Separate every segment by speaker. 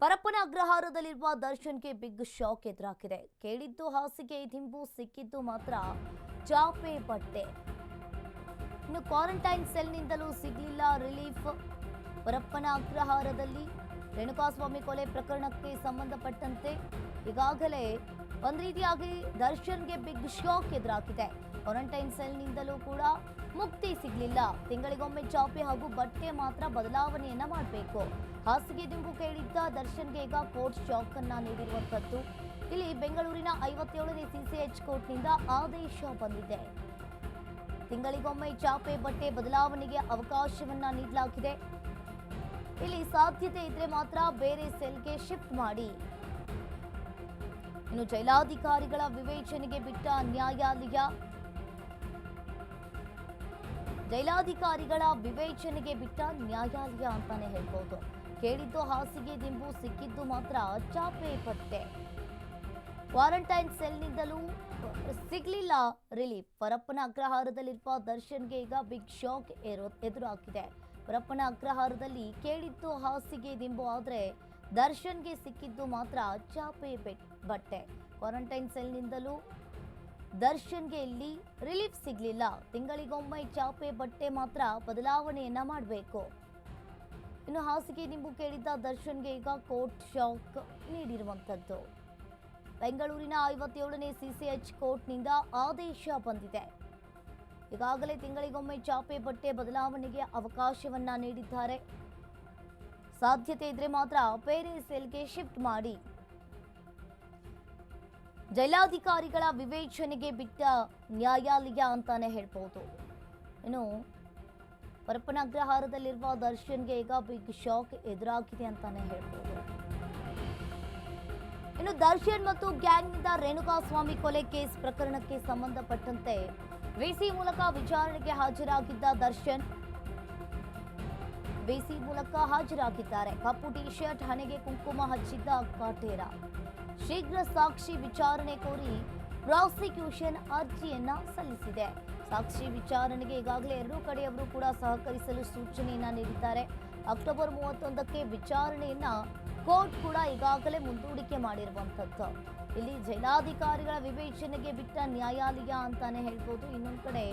Speaker 1: ಪರಪ್ಪನ ಅಗ್ರಹಾರದಲ್ಲಿರುವ ದರ್ಶನ್ಗೆ big shock ಎದುರಾಗಿದೆ. ಕೇಳಿದ್ದು ಹಾಸಿಗೆ, ದಿಂಬು ಸಿಕ್ಕಿದ್ದು ಮಾತ್ರ ಚಾಪೆ ಬಟ್ಟೆ. ಇನ್ನು ಕ್ವಾರಂಟೈನ್ ಸೆಲ್ನಿಂದಲೂ ಸಿಗಲಿಲ್ಲ ರಿಲೀಫ್. ಪರಪ್ಪನ ಅಗ್ರಹಾರದಲ್ಲಿ ರೇಣುಕಾಸ್ವಾಮಿ ಕೊಲೆ ಪ್ರಕರಣಕ್ಕೆ ಸಂಬಂಧಪಟ್ಟಂತೆ ಈಗಾಗಲೇ ಒಂದು ರೀತಿಯಾಗಿ ದರ್ಶನ್ಗೆ ಬಿಗ್ ಶಾಕ್ ಎದುರಾಗಿದೆ. ಕ್ವಾರಂಟೈನ್ ಸೆಲ್ನಿಂದಲೂ ಕೂಡ ಮುಕ್ತಿ ಸಿಗಲಿಲ್ಲ. ತಿಂಗಳಿಗೊಮ್ಮೆ ಚಾಪೆ ಹಾಗೂ ಬಟ್ಟೆ ಮಾತ್ರ ಬದಲಾವಣೆಯನ್ನ ಮಾಡಬೇಕು. ಹಾಸಿಗೆ ದಿಂಬು ಕೇಳಿದ್ದ ದರ್ಶನ್ಗೆ ಈಗ ಕೋರ್ಟ್ ಶಾಕ್ ಅನ್ನ ನೀಡಿರುವಂತದ್ದು ಇಲ್ಲಿ ಬೆಂಗಳೂರಿನ ಐವತ್ತೇಳನೇ ಸಿಸಿಎಚ್ ಕೋರ್ಟ್ನಿಂದ ಆದೇಶ ಬಂದಿದೆ. ತಿಂಗಳಿಗೊಮ್ಮೆ ಚಾಪೆ, ಬಟ್ಟೆ ಬದಲಾವಣೆಗೆ ಅವಕಾಶವನ್ನ ನೀಡಲಾಗಿದೆ. ಇಲ್ಲಿ ಸಾಧ್ಯತೆ ಇದ್ರೆ ಮಾತ್ರ ಬೇರೆ ಸೆಲ್ಗೆ ಶಿಫ್ಟ್ ಮಾಡಿ. ಇನ್ನು ಜೈಲಾಧಿಕಾರಿಗಳ ವಿವೇಚನೆಗೆ ಬಿಟ್ಟ ನ್ಯಾಯಾಲಯ ಜೈಲಾಧಿಕಾರಿಗಳ ವಿವೇಚನೆಗೆ ಬಿಟ್ಟ ನ್ಯಾಯಾಲಯ ಅಂತಾನೆ ಹೇಳ್ಬೋದು. ಕೇಳಿದ್ದು ಹಾಸಿಗೆ ದಿಂಬು, ಸಿಕ್ಕಿದ್ದು ಮಾತ್ರ ಚಾಪೆ ಪಟ್ಟೆ ಕ್ವಾರಂಟೈನ್ ಸೆಲ್ನಿಂದಲೂ ಸಿಗ್ಲಿಲ್ಲ ರಿಲೀಫ್. ಪರಪ್ಪನ ಅಗ್ರಹಾರದಲ್ಲಿರುವ ದರ್ಶನ್ಗೆ ಈಗ ಬಿಗ್ ಶಾಕ್ ಎದುರಾಗಿದೆ. ಪರಪ್ಪನ ಅಗ್ರಹಾರದಲ್ಲಿ ಕೇಳಿದ್ದು ಹಾಸಿಗೆ ದಿಂಬು ಆದ್ರೆ ದರ್ಶನ್ಗೆ ಸಿಕ್ಕಿದ್ದು ಮಾತ್ರ ಚಾಪೆ ಬಟ್ಟೆ. ಕ್ವಾರಂಟೈನ್ ಸೆಲ್ನಿಂದಲೂ ದರ್ಶನ್ಗೆ ಇಲ್ಲಿ ರಿಲೀಫ್ ಸಿಗ್ಲಿಲ್ಲ. ತಿಂಗಳಿಗೊಮ್ಮೆ ಚಾಪೆ, ಬಟ್ಟೆ ಮಾತ್ರ ಬದಲಾವಣೆಯನ್ನ ಮಾಡಬೇಕು. ಇನ್ನು ಹಾಸಿಗೆ ನಿಂಬು ಕೇಳಿದ್ದ ದರ್ಶನ್ಗೆ ಈಗ ಕೋರ್ಟ್ ಶಾಕ್ ನೀಡಿರುವಂಥದ್ದು ಬೆಂಗಳೂರಿನ ಐವತ್ತೇಳನೇ ಸಿಸಿಎಚ್ ಕೋರ್ಟ್ನಿಂದ ಆದೇಶ ಬಂದಿದೆ. ಈಗಾಗಲೇ ತಿಂಗಳಿಗೊಮ್ಮೆ ಚಾಪೆ, ಬಟ್ಟೆ ಬದಲಾವಣೆಗೆ ಅವಕಾಶವನ್ನ ನೀಡಿದ್ದಾರೆ. ಸಾಧ್ಯತೆ ಇದ್ರೆ ಮಾತ್ರ ಬೇರೆ ಸೆಲ್ಗೆ ಶಿಫ್ಟ್ ಮಾಡಿ. ಜೈಲಾಧಿಕಾರಿಗಳ ವಿವೇಚನೆಗೆ ಬಿಟ್ಟ ನ್ಯಾಯಾಲಯ ಅಂತಾನೆ ಹೇಳ್ಬೋದು. ಇನ್ನು ಪರಪನಗ್ರಹಾರದಲ್ಲಿರುವ ದರ್ಶನ್ಗೆ ಈಗ ಬಿಗ್ ಶಾಕ್ ಎದುರಾಗಿದೆ ಅಂತಾನೆ ಹೇಳ್ಬೋದು. ಇನ್ನು ದರ್ಶನ್ ಮತ್ತು ಗ್ಯಾಂಗ್ನಿಂದ ರೇಣುಕಾಸ್ವಾಮಿ ಕೊಲೆ ಕೇಸ್ ಪ್ರಕರಣಕ್ಕೆ ಸಂಬಂಧಪಟ್ಟಂತೆ ವಿಸಿ ಮೂಲಕ ವಿಚಾರಣೆಗೆ ಹಾಜರಾಗಿದ್ದ ದರ್ಶನ್ ವಿಸಿ ಮೂಲಕ ಹಾಜರಾಗಿದ್ದಾರೆ. ಕಪ್ಪು ಟಿ ಶರ್ಟ್ ಹಣೆಗೆ ಕುಂಕುಮ ಹಚ್ಚಿದ್ದ ಕಾಟೇರ. ಶೀಘ್ರ ಸಾಕ್ಷಿ ವಿಚಾರಣೆ ಕೋರಿ ಪ್ರಾಸಿಕ್ಯೂಷನ್ ಅರ್ಜಿಯನ್ನ ಸಲ್ಲಿಸಿದೆ. ಸಾಕ್ಷಿ ವಿಚಾರಣೆಗೆ ಈಗಾಗಲೇ ಎರಡೂ ಕಡೆಯವರು ಕೂಡ ಸಹಕರಿಸಲು ಸೂಚನೆಯನ್ನ ನೀಡಿದ್ದಾರೆ. ಅಕ್ಟೋಬರ್ ಮೂವತ್ತೊಂದಕ್ಕೆ ವಿಚಾರಣೆಯನ್ನ ಕೋರ್ಟ್ ಕೂಡ ಈಗಾಗಲೇ ಮುಂದೂಡಿಕೆ ಮಾಡಿರುವಂಥದ್ದು ಇಲ್ಲಿ ಜೈಲಾಧಿಕಾರಿಗಳ ವಿವೇಚನೆಗೆ ಬಿಟ್ಟ ನ್ಯಾಯಾಲಯ ಅಂತಾನೆ ಹೇಳ್ಬೋದು. ಇನ್ನೊಂದು ಕಡೆ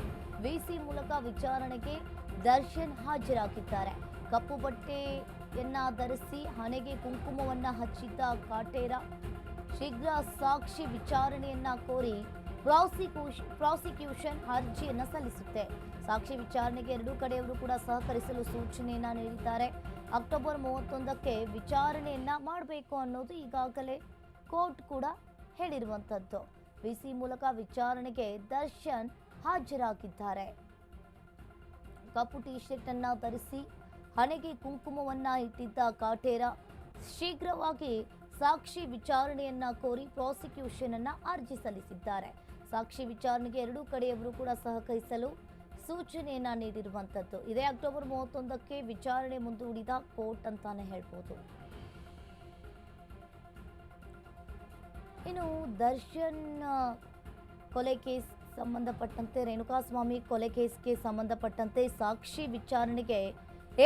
Speaker 1: ವಿಸಿ ಮೂಲಕ ವಿಚಾರಣೆಗೆ ದರ್ಶನ್ ಹಾಜರಾಗಿದ್ದಾರೆ. ಕಪ್ಪು ಬಟ್ಟೆಯನ್ನ ಧರಿಸಿ ಹಣೆಗೆ ಕುಂಕುಮವನ್ನ ಹಚ್ಚಿದ್ದ ಕಾಟೇರ ಶೀಘ್ರ ಸಾಕ್ಷಿ ವಿಚಾರಣೆಯನ್ನ ಕೋರಿ ಪ್ರಾಸಿಕ್ಯೂಷನ್ ಪ್ರಾಸಿಕ್ಯೂಷನ್ ಅರ್ಜಿಯನ್ನು ಸಲ್ಲಿಸುತ್ತೆ. ಸಾಕ್ಷಿ ವಿಚಾರಣೆಗೆ ಎರಡೂ ಕಡೆಯವರು ಕೂಡ ಸಹಕರಿಸಲು ಸೂಚನೆಯನ್ನ ನೀಡಿದ್ದಾರೆ. ಅಕ್ಟೋಬರ್ ಮೂವತ್ತೊಂದಕ್ಕೆ ವಿಚಾರಣೆಯನ್ನ ಮಾಡಬೇಕು ಅನ್ನೋದು ಈಗಾಗಲೇ ಕೋರ್ಟ್ ಕೂಡ ಹೇಳಿರುವಂಥದ್ದು ವಿಸಿ ಮೂಲಕ ವಿಚಾರಣೆಗೆ ದರ್ಶನ್ ಹಾಜರಾಗಿದ್ದಾರೆ. ಕಪ್ಪು ಟಿ ಶರ್ಟ್ ಅನ್ನ ಧರಿಸಿ ಹಣೆಗೆ ಕುಂಕುಮವನ್ನ ಇಟ್ಟಿದ್ದ ಕಾಟೇರ ಶೀಘ್ರವಾಗಿ ಸಾಕ್ಷಿ ವಿಚಾರಣೆಯನ್ನ ಕೋರಿ ಪ್ರಾಸಿಕ್ಯೂಷನ್ ಅನ್ನ ಅರ್ಜಿ ಸಲ್ಲಿಸಿದ್ದಾರೆ. ಸಾಕ್ಷಿ ವಿಚಾರಣೆಗೆ ಎರಡೂ ಕಡೆಯವರು ಕೂಡ ಸಹಕರಿಸಲು ಸೂಚನೆಯನ್ನ ನೀಡಿರುವಂತದ್ದು. ಇದೇ ಅಕ್ಟೋಬರ್ ಮೂವತ್ತೊಂದಕ್ಕೆ ವಿಚಾರಣೆ ಮುಂದೂಡಿದ ಕೋರ್ಟ್ ಅಂತಾನೆ ಹೇಳ್ಬೋದು. ಇನ್ನು ದರ್ಶನ್ ಕೊಲೆ ಕೇಸ್ ಸಂಬಂಧಪಟ್ಟಂತೆ, ರೇಣುಕಾಸ್ವಾಮಿ ಕೊಲೆ ಕೇಸ್ಗೆ ಸಂಬಂಧಪಟ್ಟಂತೆ ಸಾಕ್ಷಿ ವಿಚಾರಣೆಗೆ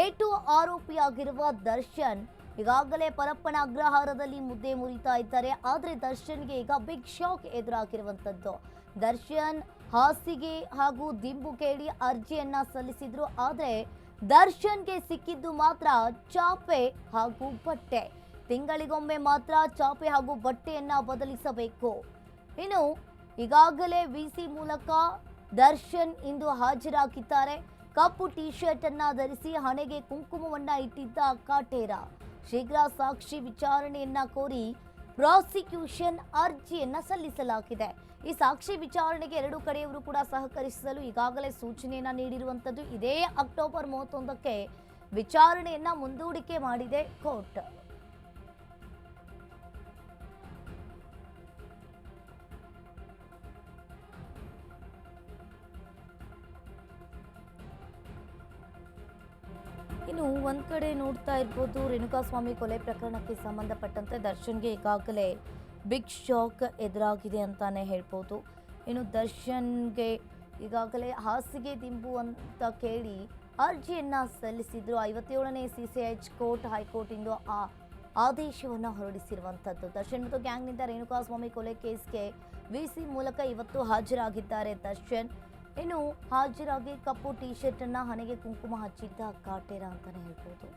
Speaker 1: ಏಟು ಆರೋಪಿಯಾಗಿರುವ ದರ್ಶನ್ ಈಗಾಗಲೇ ಪರಪ್ಪನ ಅಗ್ರಹಾರದಲ್ಲಿ ಮುದ್ದೆ ಮುರಿತಾ ಇದ್ದಾರೆ, ಆದರೆ ದರ್ಶನ್ಗೆ ಈಗ ಬಿಗ್ ಶಾಕ್ ಎದುರಾಗಿರುವಂಥದ್ದು. ದರ್ಶನ್ ಹಾಸಿಗೆ ಹಾಗೂ ದಿಂಬು ಕೇಳಿ ಅರ್ಜಿಯನ್ನ ಸಲ್ಲಿಸಿದ್ರು, ಆದರೆ ದರ್ಶನ್ಗೆ ಸಿಕ್ಕಿದ್ದು ಮಾತ್ರ ಚಾಪೆ ಹಾಗೂ ಬಟ್ಟೆ. ತಿಂಗಳಿಗೊಮ್ಮೆ ಮಾತ್ರ ಚಾಪೆ ಹಾಗೂ ಬಟ್ಟೆಯನ್ನ ಬದಲಿಸಬೇಕು. ಇನ್ನು ಈಗಾಗಲೇ ವಿಸಿ ಮೂಲಕ ದರ್ಶನ್ ಇಂದು ಹಾಜರಾಗಿದ್ದಾರೆ. ಕಪ್ಪು ಟಿ ಶರ್ಟ್ ಅನ್ನ ಧರಿಸಿ ಹಣೆಗೆ ಕುಂಕುಮವನ್ನ ಇಟ್ಟಿದ್ದ ಕಾಟೇರ. ಶೀಘ್ರ ಸಾಕ್ಷಿ ವಿಚಾರಣೆಯನ್ನ ಕೋರಿ ಪ್ರಾಸಿಕ್ಯೂಷನ್ ಅರ್ಜಿಯನ್ನ ಸಲ್ಲಿಸಲಾಗಿದೆ. ಈ ಸಾಕ್ಷಿ ವಿಚಾರಣೆಗೆ ಎರಡು ಕಡೆಯವರು ಕೂಡ ಸಹಕರಿಸಲು ಈಗಾಗಲೇ ಸೂಚನೆಯನ್ನ ನೀಡಿರುವಂತದ್ದು ಇದೇ ಅಕ್ಟೋಬರ್ ಮೂವತ್ತೊಂದಕ್ಕೆ ವಿಚಾರಣೆಯನ್ನ ಮುಂದೂಡಿಕೆ ಮಾಡಿದೆ ಕೋರ್ಟ್. ಇನ್ನು ಒಂದ್ ಕಡೆ ನೋಡ್ತಾ ಇರ್ಬೋದು, ರೇಣುಕಾಸ್ವಾಮಿ ಕೊಲೆ ಪ್ರಕರಣಕ್ಕೆ ಸಂಬಂಧಪಟ್ಟಂತೆ ದರ್ಶನ್ಗೆ ಈಗಾಗಲೇ ಬಿಗ್ ಶಾಕ್ ಎದುರಾಗಿದೆ ಅಂತಾನೆ ಹೇಳ್ಬೋದು. ಇನ್ನು ದರ್ಶನ್ಗೆ ಈಗಾಗಲೇ ಹಾಸಿಗೆ ದಿಂಬು ಅಂತ ಕೇಳಿ ಅರ್ಜಿಯನ್ನ ಸಲ್ಲಿಸಿದ್ರು. ಐವತ್ತೇಳನೇ C C H court high court ಇಂದು ಆ ಆದೇಶವನ್ನು ಹೊರಡಿಸಿರುವಂಥದ್ದು. ದರ್ಶನ್ ಮತ್ತು ಗ್ಯಾಂಗ್ನಿಂದ ರೇಣುಕಾಸ್ವಾಮಿ ಕೊಲೆ ಕೇಸ್ಗೆ ವಿಸಿ ಮೂಲಕ ಇವತ್ತು ಹಾಜರಾಗಿದ್ದಾರೆ ದರ್ಶನ್. ಇನ್ನು ಹಾಜರಾಗಿ ಕಪ್ಪು ಟಿ ಶರ್ಟ್ ಅನ್ನ ಹಣೆಗೆ ಕುಂಕುಮ ಹಚ್ಚಿದ್ದ ಕಾಟೇರ ಅಂತಾನೆ ಹೇಳ್ಬೋದು.